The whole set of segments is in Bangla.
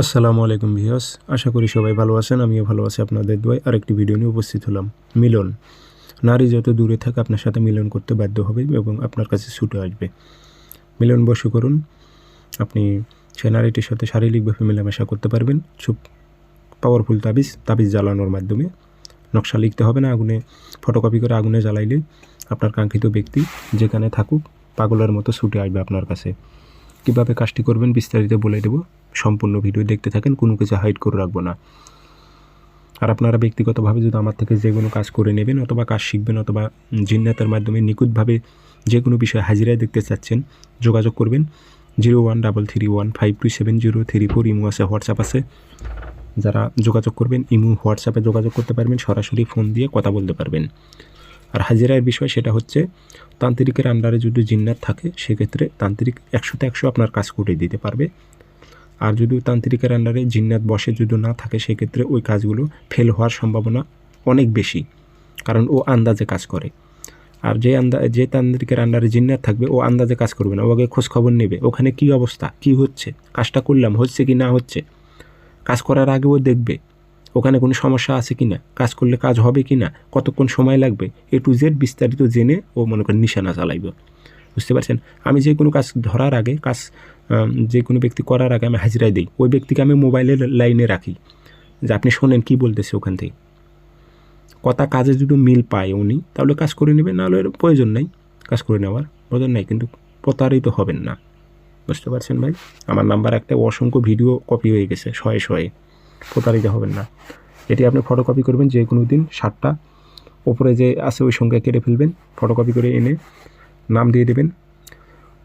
আসসালামু আলাইকুম ভিউয়ার্স, আশা করি সবাই ভালো আছেন, আমিও ভালো আছি আপনাদের দোয়ায়। আরেকটি ভিডিও নিয়ে উপস্থিত হলাম। মিলন। নারী যত দূরে থাকে আপনার সাথে মিলন করতে বাধ্য হবে এবং আপনার কাছে ছুটে আসবে। মিলন, বসে করুন। আপনি সে নারীটির সাথে শারীরিকভাবে মেলামেশা করতে পারবেন। খুব পাওয়ারফুল তাবিজ তাবিজ জ্বালানোর মাধ্যমে। নকশা লিখতে হবে না, আগুনে ফটোকপি করে আগুনে জ্বালাইলে আপনার কাঙ্ক্ষিত ব্যক্তি যেখানে থাকুক, পাগলের মতো ছুটে আসবে আপনার কাছে। কীভাবে কাজটি করবেন বিস্তারিত বলে দেবো। সম্পূর্ণ ভিডিও দেখতে থাকেন, কোনো কিছু হাইড করে রাখব না। আর আপনারা ব্যক্তিগতভাবে যদি আমার থেকে যে কোনো কাজ করে নেবেন অথবা কাজ শিখবেন অথবা জিন্নাতের মাধ্যমে নিখুঁতভাবে যে কোনো বিষয়ে হাজিরায় দেখতে চাচ্ছেন, যোগাযোগ করবেন zero one double three one five two seven zero three four imo আছে, হোয়াটসঅ্যাপ আছে। যারা যোগাযোগ করবেন, ইমো, হোয়াটসঅ্যাপে যোগাযোগ করতে পারবেন, সরাসরি ফোন দিয়ে কথা বলতে পারবেন। আর হাজিরার বিষয় সেটা হচ্ছে, তান্ত্রিকের আন্ডারে যদি জিন্নাত থাকে, সেক্ষেত্রে তান্ত্রিক একশোতে একশো আপনার কাজ করে দিতে পারবে। আর যদি তান্ত্রিকের আন্ডারে জিন্নাত বসে যদি না থাকে, সেক্ষেত্রে ওই কাজগুলো ফেল হওয়ার সম্ভাবনা অনেক বেশি, কারণ ও আন্দাজে কাজ করে। আর যে আন্দা, যে তান্ত্রিকের আন্ডারে জিন্নাত থাকবে, ও আন্দাজে কাজ করবে না। ও আগে খোঁজ খবর নেবে, ওখানে কি অবস্থা, কি হচ্ছে, কাজটা করলাম, হচ্ছে কি না হচ্ছে। কাজ করার আগেও দেখবে ওখানে কোনো সমস্যা আছে কি না কাজ করলে কাজ হবে কি না কতক্ষণ সময় লাগবে? এ টু জেড বিস্তারিত জেনে ও মনে করেন নিশানা চালাইবে। বুঝতে পারছেন? আমি যে কোনো কাজ ধরার আগে, কাজ যে কোনো ব্যক্তি করার আগে আমি হাজিরাই দিই। ওই ব্যক্তিকে আমি মোবাইলের লাইনে রাখি। যে আপনি শোনেন কি বলতেছে ওখান থেকে। কথা কাজে যদি মিল পায় উনি, তাহলে কাজ করে নেবেন, নাহলে এর প্রয়োজন নেই। কাজ করে নেওয়ার প্রয়োজন নেই, কিন্তু প্রতারিত হবেন না। বুঝতে পারছেন ভাই? আমার নাম্বার একটা অসংখ্য ভিডিও কপি হয়ে গেছে, শয়ে শয়ে। প্রতারিত হবেন না। এটি আপনি ফটোকপি করবেন যে কোনো দিন সাতটা ওপরে যে আছে ওই সংখ্যা কেটে ফেলবেন ফটোকপি করে এনে নাম দিয়ে দেবেন।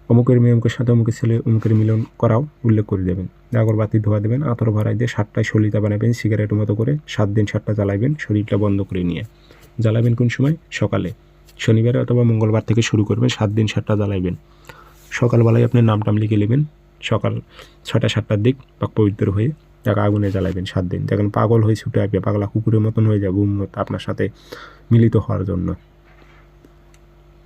অমুকের মেয়ে, অমুকের সাথে অমুকের ছেলে, অমুকের মিলন করাও উল্লেখ করে দেবেন। আগরবাতি ধোয়া দেবেন, আতর ভরাই দিয়ে সাতটায় সলিতা বানাবেন, সিগারেটের মতো করে সাত দিন সাতটা জ্বালাইবেন, শরীরটা বন্ধ করে নিয়ে। জ্বালাবেন কোন সময়? সকালে। শনিবার অথবা মঙ্গলবার থেকে শুরু করবেন, সাত দিন সাতটা জ্বালাইবেন। সকালবেলায় আপনি নাম টাম লিখে নেবেন। সকাল ছটা সাতটার দিক, পাক পবিত্র হয়ে তাকে আগুনে জ্বালাবেন সাত দিন। দেখেন, পাগল হয়ে ছুটে আসবে, পাগলা কুকুরের মতন হয়ে যাবে উন্মত আপনার সাথে মিলিত হওয়ার জন্য।